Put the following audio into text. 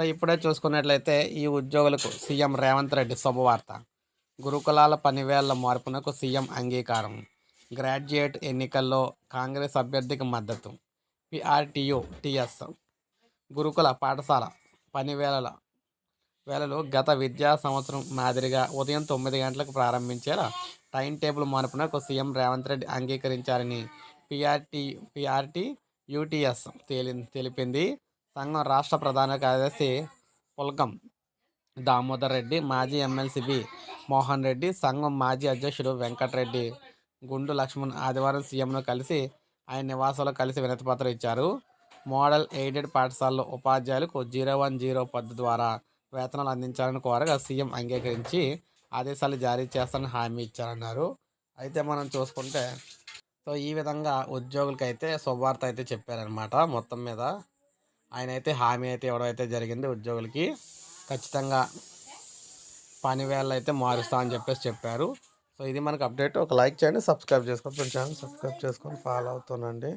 So ఇప్పుడే చూసుకున్నట్లయితే ఈ ఉద్యోగులకు సీఎం రేవంత్ రెడ్డి శుభవార్త. గురుకులాల పనివేళ్ళ మార్పునకు సీఎం అంగీకారం. గ్రాడ్యుయేట్ ఎన్నికల్లో కాంగ్రెస్ అభ్యర్థికి మద్దతు. PRTU TS. గురుకుల పాఠశాల పనివేళల వేళలు గత విద్యా సంవత్సరం మాదిరిగా ఉదయం తొమ్మిది గంటలకు ప్రారంభించేలా టైం టేబుల్ మార్పునకు సీఎం రేవంత్ రెడ్డి అంగీకరించారని పిఆర్టీ పిఆర్టీ యూటీఎస్ తేలి తెలిపింది. సంఘం రాష్ట్ర ప్రధాన కార్యదర్శి పుల్కం దామోదర్ రెడ్డి మాజీ ఎమ్మెల్సీ బి మోహన్ రెడ్డి సంఘం మాజీ అధ్యక్షుడు వెంకటరెడ్డి గుండు లక్ష్మణ్ ఆదివారం సీఎంను కలిసి ఆయన నివాసంలో కలిసి వినతిపత్రం ఇచ్చారు. మోడల్ ఎయిడెడ్ పాఠశాలలో ఉపాధ్యాయులకు జీరో వన్ జీరో పద్ధతి ద్వారా వేతనాలు అందించాలని కోరగా సీఎం అంగీకరించి ఆదేశాలు జారీ చేస్తానని హామీ ఇచ్చారన్నారు. అయితే మనం చూసుకుంటే సో ఈ విధంగా ఉద్యోగులకైతే శుభవార్త అయితే చెప్పారనమాట మొత్తం మీద. ఆయన అయితే హామీ అయితే ఇవ్వడం అయితే జరిగింది. ఉద్యోగులకి ఖచ్చితంగా పని వేళ అయితే మారుస్తా అని చెప్పేసి చెప్పారు. సో ఇది మనకు అప్డేట్. ఒక లైక్ చేయండి సబ్స్క్రైబ్ చేసుకోండి. ఛానల్ సబ్స్క్రైబ్ చేసుకొని ఫాలో అవుతానండి